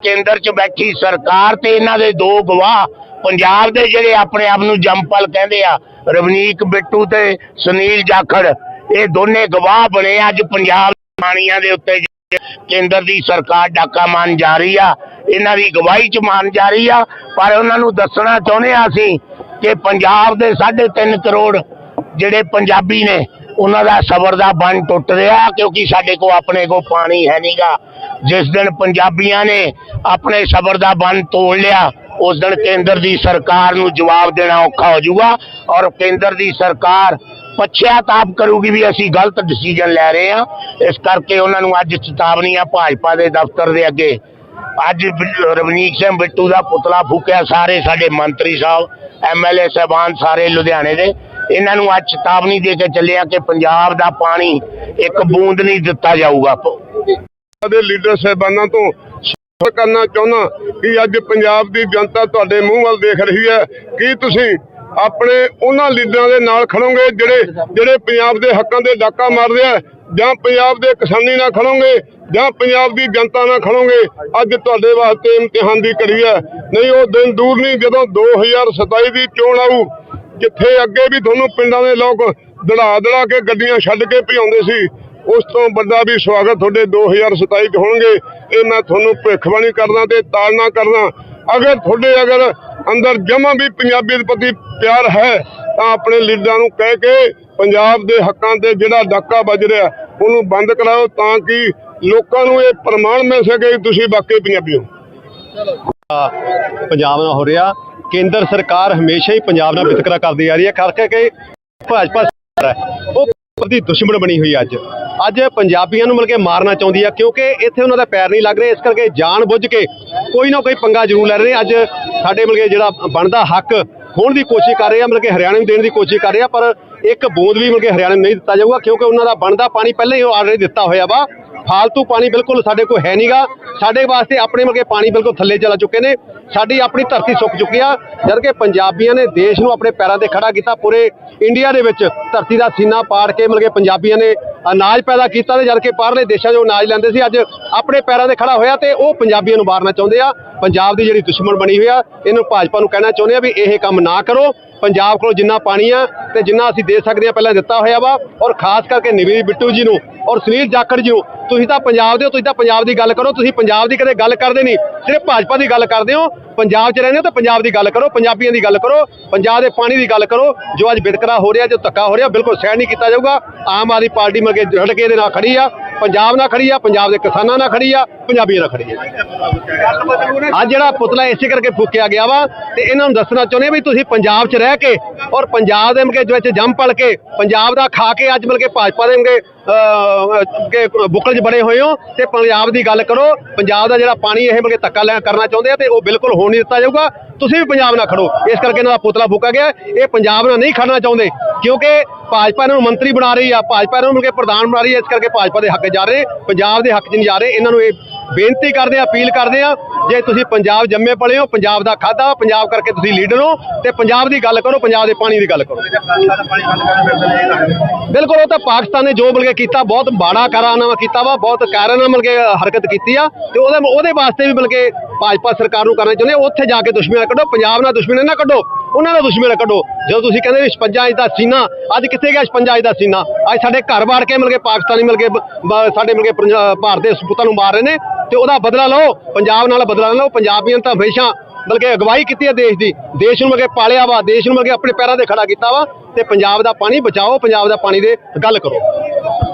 ਕੇਂਦਰ 'ਚ ਬੈਠੀ ਸਰਕਾਰ ਤੇ ਇਹਨਾਂ ਦੇ ਦੋ ਗਵਾਹ, ਪੰਜਾਬ ਦੇ ਜਿਹੜੇ ਆਪਣੇ ਆਪ ਨੂੰ ਜੰਪਲ ਕਹਿੰਦੇ ਆ, ਰਵਨੀਕ ਬਿੱਟੂ ਤੇ ਸੁਨੀਲ ਜਾਖੜ, ਇਹ ਦੋਨੇ ਗਵਾਹ ਬਣੇ ਅੱਜ ਪੰਜਾਬ ਦੇ ਦੇ ਉੱਤੇ ਕੇਂਦਰ ਦੀ ਸਰਕਾਰ ਡਾਕਾ ਮਾਰਨ ਜਾ ਰਹੀ ਆ, ਇਹਨਾਂ ਦੀ ਗਵਾਹੀ 'ਚ ਮਾਰਨ ਜਾ ਰਹੀ ਆ, ਪਰ ਉਹਨਾਂ ਨੂੰ ਦੱਸਣਾ ਚਾਹੁੰਦੇ ਆ ਅਸੀਂ ਕਿ ਪੰਜਾਬ ਦੇ 3.5 ਕਰੋੜ ਜਿਹੜੇ ਪੰਜਾਬੀ ਨੇ, ਉਹਨਾਂ ਦਾ ਸਬਰ ਦਾ ਬੰਨ ਟੁੱਟ ਰਿਹਾ ਕਿਉਂਕਿ ਸਾਡੇ ਕੋਲ ਆਪਣੇ ਕੋਲ ਪਾਣੀ ਹੈ ਨਹੀਂਗਾ ਜਿਸ ਦਿਨ ਪੰਜਾਬੀਆਂ ਨੇ ਆਪਣੇ ਸਬਰ ਦਾ ਬੰਨ ਤੋੜ ਲਿਆ, ਉਸ ਦਿਨ ਕੇਂਦਰ ਦੀ ਸਰਕਾਰ ਨੂੰ ਜਵਾਬ ਦੇਣਾ ਔਖਾ ਹੋ ਜਾਊਗਾ ਔਰ ਕੇਂਦਰ ਦੀ ਸਰਕਾਰ ਪਛਤਾਪ ਕਰੂਗੀ ਵੀ ਅਸੀਂ ਗਲਤ ਡਿਸੀਜਨ ਲੈ ਰਹੇ ਹਾਂ। ਇਸ ਕਰਕੇ ਉਹਨਾਂ ਨੂੰ ਅੱਜ ਚੇਤਾਵਨੀ ਆ ਭਾਜਪਾ ਦੇ ਦਫ਼ਤਰ ਦੇ ਅੱਗੇ। ਅੱਜ ਰਵਨੀਤ ਸਿੰਘ ਬਿੱਟੂ ਦਾ ਪੁਤਲਾ ਫੂਕਿਆ ਸਾਰੇ ਸਾਡੇ ਮੰਤਰੀ ਸਾਹਿਬ ਐਮਐਲਏ ਸਾਹਿਬਾਨ ਸਾਰੇ ਲੁਧਿਆਣੇ ਦੇ। ਇਹਨਾਂ ਨੂੰ ਅੱਜ ਚੇਤਾਵਨੀ ਦੇ ਕੇ ਚੱਲਿਆ ਕਿ ਪੰਜਾਬ ਦਾ ਪਾਣੀ ਇੱਕ ਬੂੰਦ ਨਹੀਂ ਦਿੱਤਾ ਜਾਊਗਾ। ਦੇ ਲੀਡਰ ਸਾਹਿਬਾਨਾਂ ਤੋਂ ਕਰਨਾ ਚਾਹੁੰਦਾ ਕਿ ਅੱਜ ਪੰਜਾਬ ਦੀ ਜਨਤਾ ਤੁਹਾਡੇ ਮੂੰਹ ਵੱਲ ਦੇਖ ਰਹੀ ਹੈ। ਕੀ ਤੁਸੀਂ ਆਪਣੇ ਉਹਨਾਂ ਲੀਡਰਾਂ ਦੇ ਨਾਲ ਖੜੋਗੇ ਜਿਹੜੇ ਜਿਹੜੇ ਪੰਜਾਬ ਦੇ ਹੱਕਾਂ ਦੇ ਡਾਕਾ ਮਾਰਦੇ ਆ? ਜਾਂ ਪੰਜਾਬ ਦੇ ਕਿਸਾਨੀ ਨਾਲ ਖੜੋਗੇ? ਜਾਂ ਪੰਜਾਬ ਦੀ ਜਨਤਾ ਨਾਲ ਖੜੋਗੇ? ਅੱਜ ਤੁਹਾਡੇ ਵਾਸਤੇ ਇਮਤਿਹਾਨ ਦੀ ਘੜੀ ਹੈ। ਨਹੀਂ, ਉਹ ਦਿਨ ਦੂਰ ਨਹੀਂ, ਜਦੋਂ 2027 ਦੀ ਚੋਣ ਆਊ, ਜਿੱਥੇ ਅੱਗੇ ਵੀ ਤੁਹਾਨੂੰ ਪਿੰਡਾਂ ਦੇ ਲੋਕ ਦੜਾ ਦੜਾ ਕੇ ਗੱਡੀਆਂ ਛੱਡ ਕੇ ਭਜਾਉਂਦੇ ਸੀ। ਉਸ ਤੋਂ ਵੱਡਾ ਵੀ ਸਵਾਗਤ ਤੁਹਾਡੇ 2027 ਚ ਹੋਣਗੇ। ਇਹ ਮੈਂ ਤੁਹਾਨੂੰ ਭਵਿੱਖਬਾਣੀ ਕਰਦਾ ਤੇ ਤਾੜਨਾ ਕਰਦਾ। ਅਗਰ ਤੁਹਾਡੇ ਅਗਰ ਅੰਦਰ ਜਮਾ ਵੀ ਪੰਜਾਬੀਅਤ ਪ੍ਰਤੀ ਪਿਆਰ ਹੈ, ਤਾਂ ਆਪਣੇ ਲੀਡਰਾਂ ਨੂੰ ਕਹਿ ਕੇ ਪੰਜਾਬ ਦੇ ਹੱਕਾਂ ਤੇ ਜਿਹੜਾ ਡਾਕਾ ਵੱਜ ਰਿਹਾ, ਉਹਨੂੰ ਬੰਦ ਕਰਾਓ ਤਾਂ ਕਿ ਲੋਕਾਂ ਨੂੰ ਇਹ ਪ੍ਰਮਾਣ ਮਿਲ ਸਕੇ ਕਿ ਤੁਸੀਂ ਵਾਕਈ ਪੰਜਾਬੀ ਹੋ। ਪੰਜਾਬ ਨਾਲ ਹੋ ਰਿਹਾ। ਕੇਂਦਰ ਸਰਕਾਰ ਹਮੇਸ਼ਾ ਹੀ ਪੰਜਾਬ ਨਾਲ ਵਿਤਕਰਾ ਕਰਦੀ ਆ ਰਹੀ ਹੈ। ਕਰਕੇ ਕਿ ਭਾਜਪਾ ਸਰਕਾਰ ਹੈ। ਉਹ ਦੀ ਦੁਸ਼ਮਣ ਬਣੀ ਹੋਈ ਹੈ ਅੱਜ। ਅੱਜ ਪੰਜਾਬੀਆਂ ਨੂੰ ਮਿਲ ਕੇ ਮਾਰਨਾ ਚਾਹੁੰਦੀ ਆ, ਕਿਉਂਕਿ ਇੱਥੇ ਉਹਨਾਂ ਦਾ ਪੈਰ ਨਹੀਂ ਲੱਗ ਰਿਹਾ। ਇਸ ਕਰਕੇ ਜਾਣ ਬੁੱਝ ਕੇ ਕੋਈ ਨਾ ਕੋਈ ਪੰਗਾ ਜ਼ਰੂਰ ਲੈ ਰਹੇ ਨੇ। ਅੱਜ ਸਾਡੇ ਮਿਲ ਕੇ ਜਿਹੜਾ ਬਣਦਾ ਹੱਕ ਖੋਣ ਦੀ ਕੋਸ਼ਿਸ਼ ਕਰ ਰਹੇ ਆ, ਮਿਲ ਕੇ ਹਰਿਆਣਾ ਨੂੰ ਦੇਣ ਦੀ ਕੋਸ਼ਿਸ਼ ਕਰ ਰਹੇ ਆ, ਪਰ ਇੱਕ ਬੂੰਦ ਵੀ ਮਿਲ ਕੇ ਹਰਿਆਣਾ ਨੂੰ ਨਹੀਂ ਦਿੱਤਾ ਜਾਊਗਾ, ਕਿਉਂਕਿ ਉਹਨਾਂ ਦਾ ਬਣਦਾ ਪਾਣੀ ਪਹਿਲਾਂ ਹੀ ਉਹ ਆਲਰੇਡੀ ਦਿੱਤਾ ਹੋਇਆ ਵਾ। ਫਾਲਤੂ ਪਾਣੀ ਬਿਲਕੁਲ ਸਾਡੇ ਕੋਲ ਹੈ ਨਹੀਂਗਾ ਸਾਡੇ ਵਾਸਤੇ ਆਪਣੇ ਮਲਕੇ ਪਾਣੀ ਬਿਲਕੁਲ ਥੱਲੇ ਚਲਾ ਚੁੱਕੇ ਨੇ। ਸਾਡੀ ਆਪਣੀ ਧਰਤੀ ਸੁੱਕ ਚੁੱਕੀ ਆ। ਜਦ ਕਿ ਪੰਜਾਬੀਆਂ ਨੇ ਦੇਸ਼ ਨੂੰ ਆਪਣੇ ਪੈਰਾਂ ਤੇ ਖੜਾ ਕੀਤਾ, ਪੂਰੇ ਇੰਡੀਆ ਦੇ ਵਿੱਚ ਧਰਤੀ ਦਾ ਸੀਨਾ ਪਾੜ ਕੇ ਮਲਕੇ ਪੰਜਾਬੀਆਂ ਨੇ ਅਨਾਜ ਪੈਦਾ ਕੀਤਾ ਤੇ ਜਦ ਕਿ ਬਾਹਰਲੇ ਦੇਸ਼ਾਂ 'ਚੋਂ ਅਨਾਜ ਲੈਂਦੇ ਸੀ, ਅੱਜ ਆਪਣੇ ਪੈਰਾਂ ਤੇ ਖੜਾ ਹੋਇਆ ਤੇ ਉਹ ਪੰਜਾਬੀਆਂ ਨੂੰ ਮਾਰਨਾ ਚਾਹੁੰਦੇ ਆ। ਪੰਜਾਬ ਦੀ ਜਿਹੜੀ ਦੁਸ਼ਮਣ ਬਣੀ ਹੋਈ ਆ, ਇਹਨੂੰ ਭਾਜਪਾ ਨੂੰ ਕਹਿਣਾ ਚਾਹੁੰਦੇ ਆ ਵੀ ਇਹ ਕੰਮ ਨਾ ਕਰੋ। ਪੰਜਾਬ ਕੋਲ ਜਿੰਨਾ ਪਾਣੀ ਆ ਤੇ ਜਿੰਨਾ ਅਸੀਂ ਦੇ ਸਕਦੇ ਆ, ਪਹਿਲਾਂ ਦਿੱਤਾ ਹੋਇਆ ਵਾ ਔਰ ਖਾਸ ਕਰਕੇ ਨਿਵੀਰ ਬਿੱਟੂ ਜੀ ਨੂੰ ਔਰ ਸੁਨੀਲ ਜਾਖੜ ਜੀ ਨੂੰ। ਤੁਸੀਂ ਤਾਂ ਪੰਜਾਬ ਦੇ ਹੋ, ਤੁਸੀਂ ਤਾਂ ਪੰਜਾਬ ਦੀ ਗੱਲ ਕਰੋ, ਤੁਸੀਂ ਪੰਜਾਬ ਦੀ ਕਦੇ ਗੱਲ ਕਰਦੇ ਨਹੀਂ। ਸਿਰਫ ਭਾਜਪਾ ਦੀ ਗੱਲ ਕਰਦੇ ਹੋ, ਪੰਜਾਬ 'ਚ ਰਹਿੰਦੇ ਹੋ ਤਾਂ ਪੰਜਾਬ ਦੀ ਗੱਲ ਕਰੋ, ਪੰਜਾਬੀਆਂ ਦੀ ਗੱਲ ਕਰੋ, ਪੰਜਾਬ ਦੇ ਪਾਣੀ ਦੀ ਗੱਲ ਕਰੋ। ਜੋ ਅੱਜ ਵਿਤਕਰਾ ਹੋ ਰਿਹਾ, ਜੋ ਧੱਕਾ ਹੋ ਰਿਹਾ, ਬਿਲਕੁਲ ਸਹਿਣ ਨਹੀਂ ਕੀਤਾ ਜਾਊਗਾ। ਆਮ ਆਦਮੀ ਪਾਰਟੀ ਮਗੇ ਜੜ ਕੇ ਦੇ ਨਾਲ ਖੜੀ ਆ। ਪੰਜਾਬ ਨਾਲ ਖੜੀ ਆ, ਪੰਜਾਬ ਦੇ ਕਿਸਾਨਾਂ ਨਾਲ ਖੜੀ ਆ, ਪੰਜਾਬੀਆਂ ਨਾਲ ਖੜੀ ਆ। ਅੱਜ ਜਿਹੜਾ ਪੁਤਲਾ ਇਸੇ ਕਰਕੇ ਫੂਕਿਆ ਗਿਆ ਵਾ ਤੇ ਇਹਨਾਂ ਨੂੰ ਦੱਸਣਾ ਚਾਹੁੰਦੇ ਵੀ ਤੁਸੀਂ ਪੰਜਾਬ 'ਚ ਰਹਿ ਕੇ ਔਰ ਪੰਜਾਬ ਦੇ ਮਕੇ ਵਿੱਚ ਜੰਮ ਪਲ ਕੇ ਪੰਜਾਬ ਦਾ ਖਾ ਕੇ ਅੱਜ ਮਿਲ ਕੇ ਭਾਜਪਾ ਦੇ ਮਕੇ ਕੇ ਬੁੱਕਲ 'ਚ ਬੜੇ ਹੋਏ ਹੋ ਤੇ ਪੰਜਾਬ ਦੀ ਗੱਲ ਕਰੋ, ਪੰਜਾਬ ਦਾ ਜਿਹੜਾ ਪਾਣੀ ਇਹ ਮਕੇ ਧੱਕਾ ਲੈ ਕਰਨਾ ਚਾਹੁੰਦੇ ਆ ਤੇ ਉਹ ਬਿਲਕੁਲ ਹੋਣ ਨਹੀਂ ਦਿੱਤਾ ਜਾਊਗਾ। ਤੁਸੀਂ ਵੀ ਪੰਜਾਬ ਨਾਲ ਖੜੋ। ਇਸ ਕਰਕੇ ਇਹਨਾਂ ਦਾ ਪੁਤਲਾ ਫੂਕਾ ਗਿਆ। ਇਹ ਪੰਜਾਬ ਨਾਲ ਨਹੀਂ ਖੜਨਾ ਚਾਹੁੰਦੇ, ਕਿਉਂਕਿ ਭਾਜਪਾ ਇਹਨਾਂ ਨੂੰ ਮੰਤਰੀ ਬਣਾ ਰਹੀ ਆ, ਭਾਜਪਾ ਇਹਨਾਂ ਨੂੰ ਮਿਲ ਕੇ ਪ੍ਰਧਾਨ ਬਣਾ ਰਹੀ ਹੈ ਇਸ ਕਰਕੇ ਭਾਜਪਾ ਦੇ ਹੱਕ ਜਾ ਰਹੇ, ਪੰਜਾਬ ਦੇ ਹੱਕ 'ਚ ਨਹੀਂ ਜਾ ਰਹੇ। ਇਹਨਾਂ ਨੂੰ ਇਹ ਬੇਨਤੀ ਕਰਦੇ ਆ ਅਪੀਲ ਕਰਦੇ ਆ ਜੇ ਤੁਸੀਂ ਪੰਜਾਬ ਜੰਮੇ ਪਲੇ ਹੋ ਪੰਜਾਬ ਦਾ ਖਾਦਾ ਪੰਜਾਬ ਕਰਕੇ ਤੁਸੀਂ ਲੀਡਰ ਹੋ ਤੇ ਪੰਜਾਬ ਦੀ ਗੱਲ ਕਰੋ ਪੰਜਾਬ ਦੇ ਪਾਣੀ ਦੀ ਗੱਲ ਕਰੋ। ਬਿਲਕੁਲ ਉਹ ਤਾਂ ਪਾਕਿਸਤਾਨ ਨੇ ਜੋ ਮਿਲ ਕੇ ਕੀਤਾ ਬਹੁਤ ਬਾੜਾ ਕਾਰਾਨਾਮਾ ਕੀਤਾ ਵਾ ਬਹੁਤ ਕਾਰਾਨਾਮਾ ਮਿਲ ਕੇ ਹਰਕਤ ਕੀਤੀ ਆ ਤੇ ਉਹਦੇ ਉਹਦੇ ਵਾਸਤੇ ਵੀ ਮਿਲ ਕੇ ਭਾਜਪਾ ਸਰਕਾਰ ਨੂੰ ਕਰਨਾ ਚਾਹੁੰਦੇ ਆ, ਉੱਥੇ ਜਾ ਕੇ ਦੁਸ਼ਮਣ ਕੱਢੋ ਪੰਜਾਬ ਨਾਲ ਦੁਸ਼ਮਣ ਨਾ ਕੱਢੋ ਉਹਨਾਂ ਨਾਲ ਦੁਸ਼ਮਣ ਕੱਢੋ। ਜਦੋਂ ਤੁਸੀਂ ਕਹਿੰਦੇ ਵੀ 56 ਇੰਚ ਦਾ ਸੀਨਾ ਅੱਜ ਕਿੱਥੇ ਗਿਆ 56 ਇੰਚ ਦਾ ਸੀਨਾ? ਅੱਜ ਸਾਡੇ ਘਰ ਬਾੜ ਕੇ ਮਿਲ ਕੇ ਪਾਕਿਸਤਾਨੀ ਮਿਲ ਕੇ ਸਾਡੇ ਮਿਲ ਕੇ ਭਾਰਤ ਦੇ ਸਪੂਤਾਂ ਨੂੰ ਮਾਰ ਰਹੇ ਨੇ ਤੇ ਉਹਦਾ ਬਦਲਾ ਲਓ, ਪੰਜਾਬ ਨਾਲ ਬਦਲਾ ਲਓ, ਪੰਜਾਬੀਆਂ ਤਾਂ ਹਮੇਸ਼ਾ ਬਲਕਿ ਅਗਵਾਈ ਕੀਤੀ ਹੈ ਦੇਸ਼ ਦੀ। ਦੇਸ਼ ਨੂੰ ਅੱਗੇ ਪਾਲਿਆ ਵਾ, ਦੇਸ਼ ਨੂੰ ਅੱਗੇ ਆਪਣੇ ਪੈਰਾਂ ਤੇ ਖੜਾ ਕੀਤਾ ਵਾ ਤੇ ਪੰਜਾਬ ਦਾ ਪਾਣੀ ਬਚਾਓ, ਪੰਜਾਬ ਦਾ ਪਾਣੀ ਦੇ ਗੱਲ ਕਰੋ।